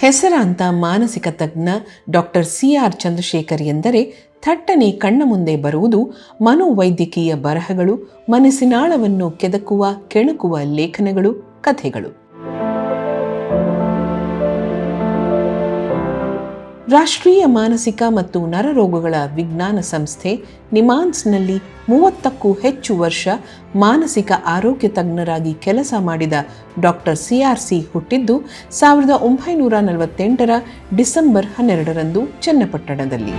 ಹೆಸರಾಂತ ಮಾನಸಿಕ ತಜ್ಞ ಡಾಕ್ಟರ್ ಸಿ ಆರ್ ಚಂದ್ರಶೇಖರ್ ಎಂದರೆ ಥಟ್ಟನೆ ಕಣ್ಣ ಮುಂದೆ ಬರುವುದು ಮನೋವೈದ್ಯಕೀಯ ಬರಹಗಳು ಮನಸ್ಸಿನಾಳವನ್ನು ಕೆದಕುವ, ಕೆಣಕುವ ಲೇಖನಗಳು, ಕಥೆಗಳು. ರಾಷ್ಟ್ರೀಯ ಮಾನಸಿಕ ಮತ್ತು ನರರೋಗಗಳ ವಿಜ್ಞಾನ ಸಂಸ್ಥೆ ನಿಮಾನ್ಸ್ನಲ್ಲಿ ಮೂವತ್ತಕ್ಕೂ ಹೆಚ್ಚು ವರ್ಷ ಮಾನಸಿಕ ಆರೋಗ್ಯ ತಜ್ಞರಾಗಿ ಕೆಲಸ ಮಾಡಿದ ಡಾಕ್ಟರ್ ಸಿ ಆರ್ ಸಿ ಹುಟ್ಟಿದ್ದು ಸಾವಿರದ ಒಂಬೈನೂರ ನಲವತ್ತೆಂಟರ ಡಿಸೆಂಬರ್ ಹನ್ನೆರಡರಂದು ಚನ್ನಪಟ್ಟಣದಲ್ಲಿ.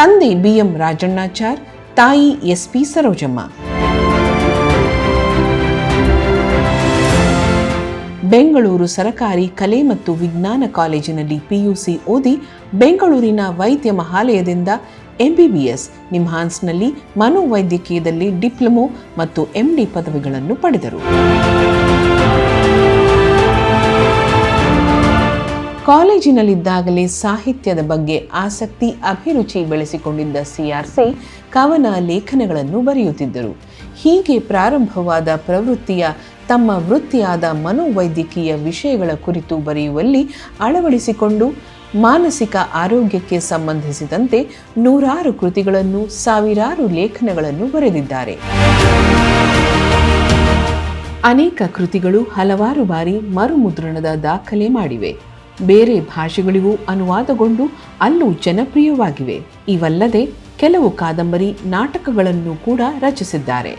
ತಂದೆ ಬಿಎಂ ರಾಜಣ್ಣಾಚಾರ್, ತಾಯಿ ಎಸ್ಪಿ ಸರೋಜಮ್ಮ. ಬೆಂಗಳೂರು ಸರಕಾರಿ ಕಲೆ ಮತ್ತು ವಿಜ್ಞಾನ ಕಾಲೇಜಿನಲ್ಲಿ ಪಿಯುಸಿ ಓದಿ ಬೆಂಗಳೂರಿನ ವೈದ್ಯ ಮಹಾಲಯದಿಂದ ಎಂಬಿಬಿಎಸ್ ನಿಮ್ಹಾನ್ಸ್ನಲ್ಲಿ ಮನೋವೈದ್ಯಕೀಯದಲ್ಲಿ ಡಿಪ್ಲೊಮೊ ಮತ್ತು ಎಂಡಿ ಪದವಿಗಳನ್ನು ಪಡೆದರು. ಕಾಲೇಜಿನಲ್ಲಿದ್ದಾಗಲೇ ಸಾಹಿತ್ಯದ ಬಗ್ಗೆ ಆಸಕ್ತಿ, ಅಭಿರುಚಿ ಬೆಳೆಸಿಕೊಂಡಿದ್ದ ಸಿಆರ್ಸಿ ಕವನ ಲೇಖನಗಳನ್ನು ಬರೆಯುತ್ತಿದ್ದರು. ಹೀಗೆ ಪ್ರಾರಂಭವಾದ ಪ್ರವೃತ್ತಿಯ ತಮ್ಮ ವೃತ್ತಿಯಾದ ಮನೋವೈದ್ಯಕೀಯ ವಿಷಯಗಳ ಕುರಿತು ಬರೆಯುವಲ್ಲಿ ಅಳವಡಿಸಿಕೊಂಡು ಮಾನಸಿಕ ಆರೋಗ್ಯಕ್ಕೆ ಸಂಬಂಧಿಸಿದಂತೆ ನೂರಾರು ಕೃತಿಗಳನ್ನು, ಸಾವಿರಾರು ಲೇಖನಗಳನ್ನು ಬರೆದಿದ್ದಾರೆ. ಅನೇಕ ಕೃತಿಗಳು ಹಲವಾರು ಬಾರಿ ಮರುಮುದ್ರಣದ ದಾಖಲೆ ಮಾಡಿವೆ. ಬೇರೆ ಭಾಷೆಗಳಿಗೂ ಅನುವಾದಗೊಂಡು ಅಲ್ಲೂ ಜನಪ್ರಿಯವಾಗಿವೆ. ಇವಲ್ಲದೆ ಕೆಲವು ಕಾದಂಬರಿ ನಾಟಕಗಳನ್ನು ಕೂಡ ರಚಿಸಿದ್ದಾರೆ.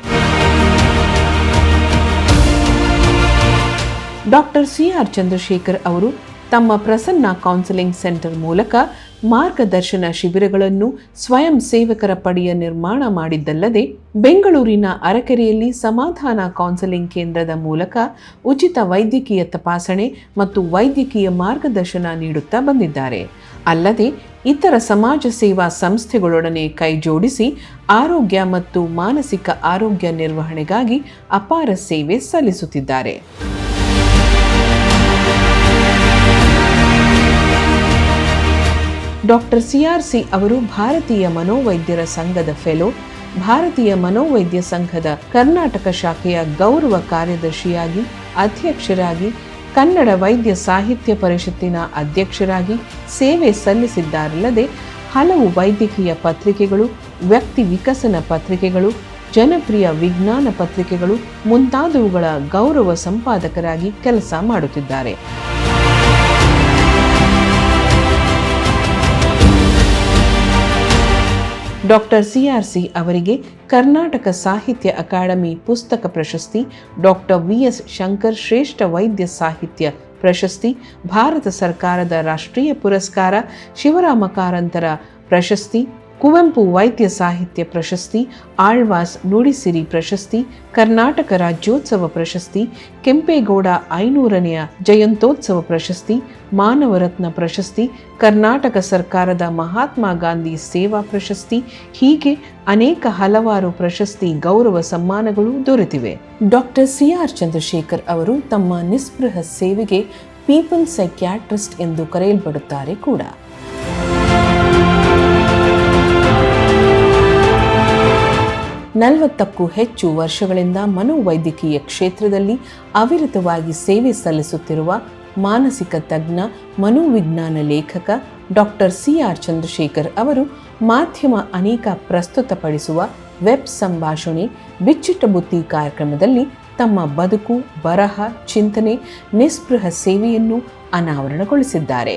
ಡಾಕ್ಟರ್ ಸಿ ಆರ್ ಚಂದ್ರಶೇಖರ್ ಅವರು ತಮ್ಮ ಪ್ರಸನ್ನ ಕೌನ್ಸಿಲಿಂಗ್ ಸೆಂಟರ್ ಮೂಲಕ ಮಾರ್ಗದರ್ಶನ ಶಿಬಿರಗಳನ್ನು ಸ್ವಯಂ ಸೇವಕರ ಪಡೆಯ ನಿರ್ಮಾಣ ಮಾಡಿದ್ದಲ್ಲದೆ ಬೆಂಗಳೂರಿನ ಅರಕೆರೆಯಲ್ಲಿ ಸಮಾಧಾನ ಕೌನ್ಸೆಲಿಂಗ್ ಕೇಂದ್ರದ ಮೂಲಕ ಉಚಿತ ವೈದ್ಯಕೀಯ ತಪಾಸಣೆ ಮತ್ತು ವೈದ್ಯಕೀಯ ಮಾರ್ಗದರ್ಶನ ನೀಡುತ್ತಾ ಬಂದಿದ್ದಾರೆ. ಅಲ್ಲದೆ ಇತರ ಸಮಾಜ ಸೇವಾ ಸಂಸ್ಥೆಗಳೊಡನೆ ಕೈಜೋಡಿಸಿ ಆರೋಗ್ಯ ಮತ್ತು ಮಾನಸಿಕ ಆರೋಗ್ಯ ನಿರ್ವಹಣೆಗಾಗಿ ಅಪಾರ ಸೇವೆ ಸಲ್ಲಿಸುತ್ತಿದ್ದಾರೆ. ಡಾಕ್ಟರ್ ಸಿಆರ್ಸಿ ಅವರು ಭಾರತೀಯ ಮನೋವೈದ್ಯರ ಸಂಘದ ಫೆಲೋ, ಭಾರತೀಯ ಮನೋವೈದ್ಯ ಸಂಘದ ಕರ್ನಾಟಕ ಶಾಖೆಯ ಗೌರವ ಕಾರ್ಯದರ್ಶಿಯಾಗಿ, ಅಧ್ಯಕ್ಷರಾಗಿ, ಕನ್ನಡ ವೈದ್ಯ ಸಾಹಿತ್ಯ ಪರಿಷತ್ತಿನ ಅಧ್ಯಕ್ಷರಾಗಿ ಸೇವೆ ಸಲ್ಲಿಸಿದ್ದಾರಲ್ಲದೆ ಹಲವು ವೈದ್ಯಕೀಯ ಪತ್ರಿಕೆಗಳು, ವ್ಯಕ್ತಿ ವಿಕಸನ ಪತ್ರಿಕೆಗಳು, ಜನಪ್ರಿಯ ವಿಜ್ಞಾನ ಪತ್ರಿಕೆಗಳು ಮುಂತಾದವುಗಳ ಗೌರವ ಸಂಪಾದಕರಾಗಿ ಕೆಲಸ ಮಾಡುತ್ತಿದ್ದಾರೆ. ಡಾಕ್ಟರ್ ಸಿಆರ್ಸಿ ಅವರಿಗೆ ಕರ್ನಾಟಕ ಸಾಹಿತ್ಯ ಅಕಾಡೆಮಿ ಪುಸ್ತಕ ಪ್ರಶಸ್ತಿ, ಡಾಕ್ಟರ್ ವಿಎಸ್ ಶಂಕರ್ ಶ್ರೇಷ್ಠ ವೈದ್ಯ ಸಾಹಿತ್ಯ ಪ್ರಶಸ್ತಿ, ಭಾರತ ಸರ್ಕಾರದ ರಾಷ್ಟ್ರೀಯ ಪುರಸ್ಕಾರ, ಶಿವರಾಮ ಕಾರಂತರ ಪ್ರಶಸ್ತಿ ಕುವೆಂಪು ವೈದ್ಯ ಸಾಹಿತ್ಯ ಪ್ರಶಸ್ತಿ, ಆಳ್ವಾಸ್ ನುಡಿಸಿರಿ ಪ್ರಶಸ್ತಿ, ಕರ್ನಾಟಕ ರಾಜ್ಯೋತ್ಸವ ಪ್ರಶಸ್ತಿ, ಕೆಂಪೇಗೌಡ ಐನೂರನೆಯ ಜಯಂತ್ಯೋತ್ಸವ ಪ್ರಶಸ್ತಿ, ಮಾನವರತ್ನ ಪ್ರಶಸ್ತಿ, ಕರ್ನಾಟಕ ಸರ್ಕಾರದ ಮಹಾತ್ಮ ಗಾಂಧಿ ಸೇವಾ ಪ್ರಶಸ್ತಿ, ಹೀಗೆ ಅನೇಕ ಹಲವಾರು ಪ್ರಶಸ್ತಿ ಗೌರವ ಸಮ್ಮಾನಗಳು ದೊರೆತಿವೆ. ಡಾಕ್ಟರ್ ಸಿ ಆರ್ ಚಂದ್ರಶೇಖರ್ ಅವರು ತಮ್ಮ ನಿಸ್ಪೃಹ ಸೇವೆಗೆ ಪೀಪಲ್ ಸೈಕ್ಯಾಟ್ರಿಸ್ಟ್ ಎಂದು ಕರೆಯಲ್ಪಡುತ್ತಾರೆ ಕೂಡ. ನಲವತ್ತಕ್ಕೂ ಹೆಚ್ಚು ವರ್ಷಗಳಿಂದ ಮನೋವೈದ್ಯಕೀಯ ಕ್ಷೇತ್ರದಲ್ಲಿ ಅವಿರತವಾಗಿ ಸೇವೆ ಸಲ್ಲಿಸುತ್ತಿರುವ ಮಾನಸಿಕ ತಜ್ಞ, ಮನೋವಿಜ್ಞಾನ ಲೇಖಕ ಡಾಕ್ಟರ್ ಸಿ ಆರ್ ಚಂದ್ರಶೇಖರ್ ಅವರು ಮಾಧ್ಯಮ ಅನೇಕ ಪ್ರಸ್ತುತಪಡಿಸುವ ವೆಬ್ ಸಂಭಾಷಣೆ, ಬಿಚ್ಚಿಟ್ಟ ಬುತ್ತಿ ಕಾರ್ಯಕ್ರಮದಲ್ಲಿ ತಮ್ಮ ಬದುಕು, ಬರಹ, ಚಿಂತನೆ, ನಿಸ್ಪೃಹ ಸೇವೆಯನ್ನು ಅನಾವರಣಗೊಳಿಸಿದ್ದಾರೆ.